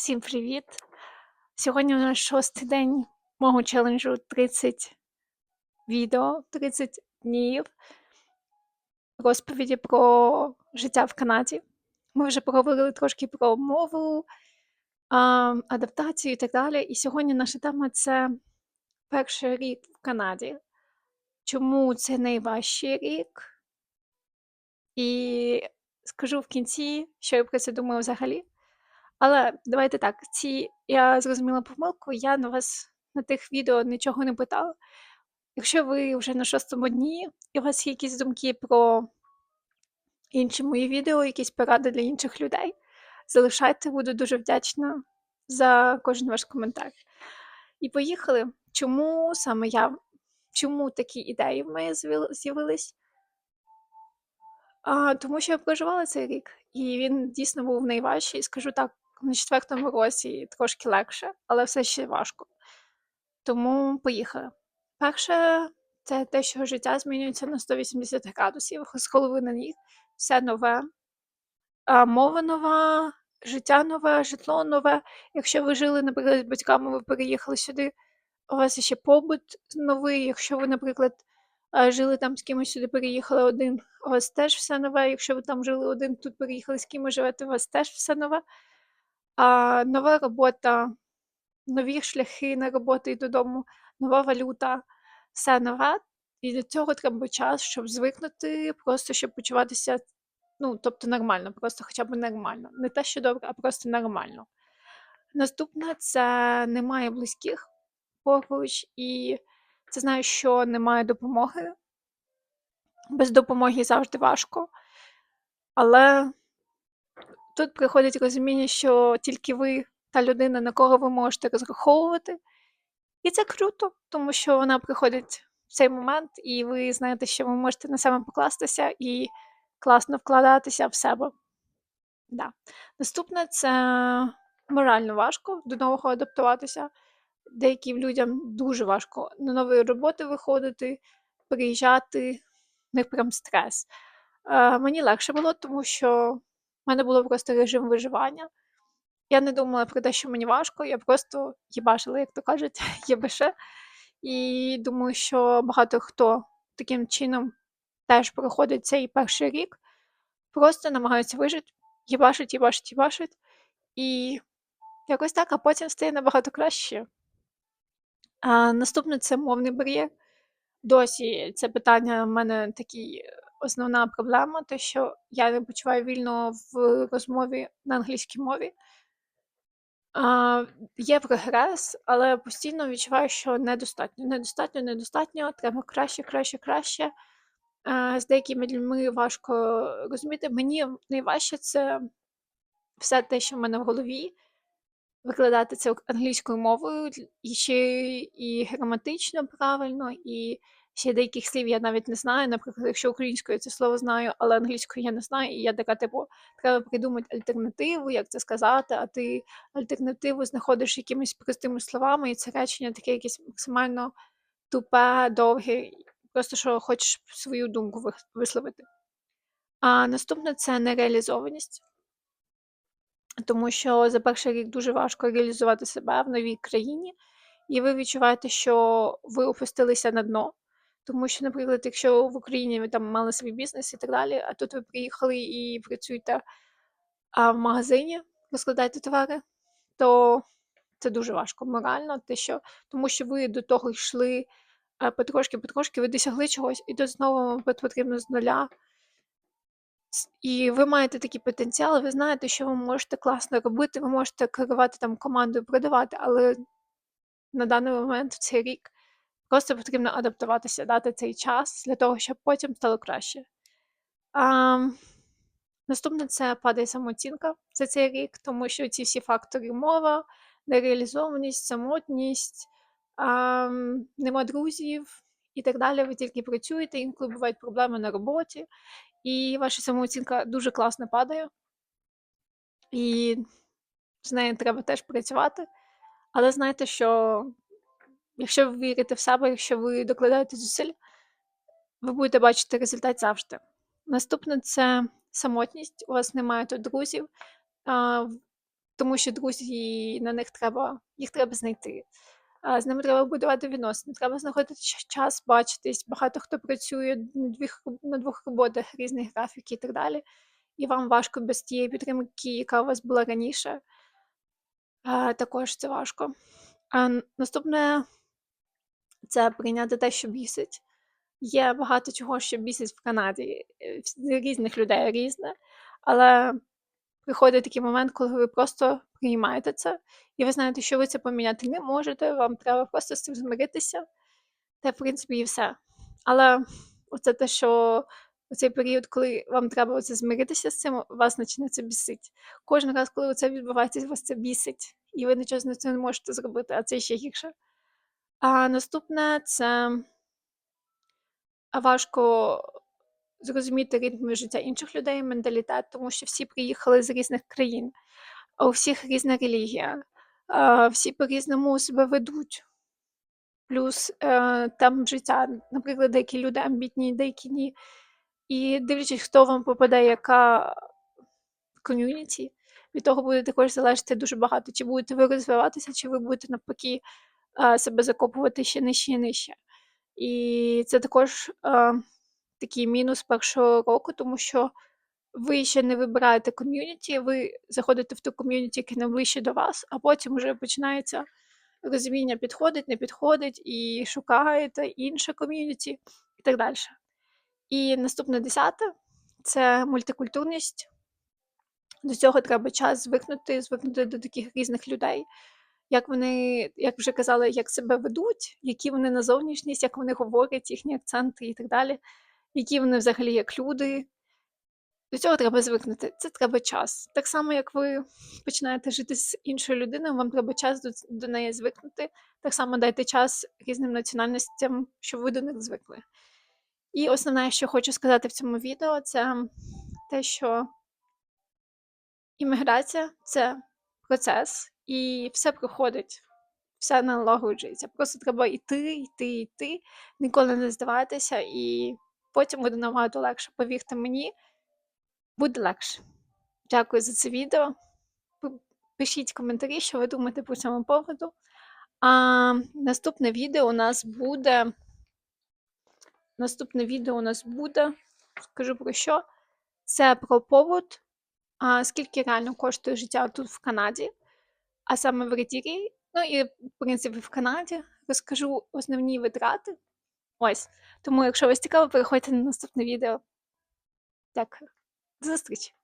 Всім привіт! Сьогодні у нас шостий день мого челенджу 30 відео, 30 днів розповіді про життя в Канаді. Ми вже поговорили трошки про мову, адаптацію і так далі. І сьогодні наша тема це перший рік в Канаді. Чому це найважчий рік? І скажу в кінці, що я про це думаю взагалі. Але давайте так, ці я зрозуміла помилку, я на вас на тих відео нічого не питала. Якщо ви вже на шостому дні, і у вас є якісь думки про інші мої відео, якісь поради для інших людей, залишайте, буду дуже вдячна за кожен ваш коментар. І поїхали. Чому саме я? Чому такі ідеї в мене з'явились? А, Тому що я проживала цей рік, і він дійсно був найважчий. Скажу так, на четвертому році трошки легше, але все ще важко. Тому поїхали. Перше, це те, що життя змінюється на 180 градусів, з голови на ніг, все нове, а, мова нова, життя нове, житло нове. Якщо ви жили, наприклад, з батьками, ви переїхали сюди, у вас ще побут новий. Якщо ви, наприклад, жили там з кимось сюди, переїхали один, у вас теж все нове. Якщо ви там жили один, тут переїхали з кимось живете, у вас теж все нове. А, Нова робота, нові шляхи на роботу і додому, нова валюта, все нове. І для цього треба час, щоб звикнути, просто щоб почуватися, ну, тобто нормально, просто хоча б нормально. Не те, що добре, а просто нормально. Наступне це немає близьких поруч, і це знаю, що немає допомоги. Без допомоги завжди важко. Але тут приходить розуміння, що тільки ви та людина, на кого ви можете розраховувати. І це круто, тому що вона приходить в цей момент, і ви знаєте, що ви можете на себе покластися і класно вкладатися в себе. Да. Наступне це морально важко до нового адаптуватися. Деяким людям дуже важко на нові роботи виходити, приїжджати, в них прям стрес. Е, Мені легше було, тому що у мене було просто режим виживання. Я не думала про те, що мені важко, я просто їбашила, як то кажуть, єбеше. І думаю, що багато хто таким чином теж проходить цей перший рік, просто намагаються вижити, їбашить, їбашить, їбашить. І якось так, а потім стає набагато краще. А Наступне це мовний бар'єр. Досі це питання в мене такий основна проблема, те, що я не почуваю вільно в розмові на англійській мові. А, Є прогрес, але постійно відчуваю, що недостатньо. Недостатньо, недостатньо, треба краще, краще, краще. А, З деякими людьми важко розуміти. Мені найважче це все те, що в мене в голові, викладати це англійською мовою, і ще і граматично правильно, і ще деяких слів я навіть не знаю. Наприклад, якщо українською це слово знаю, але англійською я не знаю, і я така, типу, треба придумати альтернативу, як це сказати, а ти альтернативу знаходиш якимись простими словами, і це речення таке якесь максимально тупе, довге, просто що хочеш свою думку висловити. А наступне це нереалізованість. Тому що за перший рік дуже важко реалізувати себе в новій країні, і ви відчуваєте, що ви опустилися на дно. Тому що, наприклад, якщо в Україні ви там мали свій бізнес і так далі, а тут ви приїхали і працюєте а в магазині, розкладаєте товари, то це дуже важко морально, те, що, тому що ви до того йшли потрошки-потрошки, ви досягли чогось, і тут знову вам потрібно з нуля. І ви маєте такий потенціал, ви знаєте, що ви можете класно робити, ви можете керувати там командою, продавати, але на даний момент в цей рік Просто потрібно адаптуватися, дати цей час для того, щоб потім стало краще. А, Наступне це падає самооцінка за цей рік, тому що ці всі фактори мова, нереалізованість, самотність, а, нема друзів і так далі. Ви тільки працюєте, інколи бувають проблеми на роботі, і ваша самооцінка дуже класно падає. І з нею треба теж працювати. Але знайте, що Якщо ви вірите в себе, якщо ви докладаєте зусиль, ви будете бачити результат завжди. Наступне це самотність. У вас немає тут друзів. тому що друзі на них треба, їх треба знайти. З ними треба будувати відносини, треба знаходити час бачитись. Багато хто працює на двох, на двох роботах, різних графіків і так далі. І вам важко без тієї підтримки, яка у вас була раніше. Також це важко. А наступне це прийняти те, що бісить. Є багато чого, що бісить в Канаді. е, Різних людей різне. Але приходить такий момент, коли ви просто приймаєте це, і ви знаєте, що ви це поміняти не можете, вам треба просто з цим змиритися. Та, в принципі, і все. Але оце те, що у цей період, коли вам треба оце змиритися з цим, вас почне це бісить. Кожен раз, коли це відбувається, вас це бісить, і ви нічого з цим не можете зробити, а це ще гірше. А наступне це важко зрозуміти ритми життя інших людей, менталітет, тому що всі приїхали з різних країн, у всіх різна релігія, всі по-різному себе ведуть. Плюс е, там життя, наприклад, деякі люди амбітні, деякі ні. І дивлячись, хто вам попаде, яка ком'юніті, від того буде також залежати дуже багато. Чи будете ви розвиватися, чи ви будете навпаки себе закопувати ще нижче і нижче. І це також е, такий мінус першого року, тому що ви ще не вибираєте ком'юніті, ви заходите в ту ком'юніті, яке найближче до вас, а потім вже починається розуміння, підходить, не підходить, і шукаєте інше ком'юніті і так далі. І наступне десяте це мультикультурність. До цього треба час звикнути, звикнути до таких різних людей. Як вони, як вже казали, як себе ведуть, які вони на зовнішність, як вони говорять, їхні акценти і так далі, які вони взагалі як люди. До цього треба звикнути. Це треба час. Так само, як ви починаєте жити з іншою людиною, вам треба час до, до неї звикнути. Так само дайте час різним національностям, щоб ви до них звикли. І основне, що хочу сказати в цьому відео, це те, що імміграція це процес, і все проходить, все налагоджується. Просто треба йти, йти, йти, ніколи не здаватися, і потім буде набагато легше. Повірте мені, буде легше. Дякую за це відео. Пишіть коментарі, що ви думаєте по цьому поводу. А наступне відео у нас буде. Наступне відео у нас буде. Скажу про що. Це про повод, а скільки реально коштує життя тут в Канаді, а саме в Редірі. Ну і, в принципі, в Канаді розкажу основні витрати. Ось. Тому, якщо вас цікаво, переходьте на наступне відео. Дякую. До зустрічі!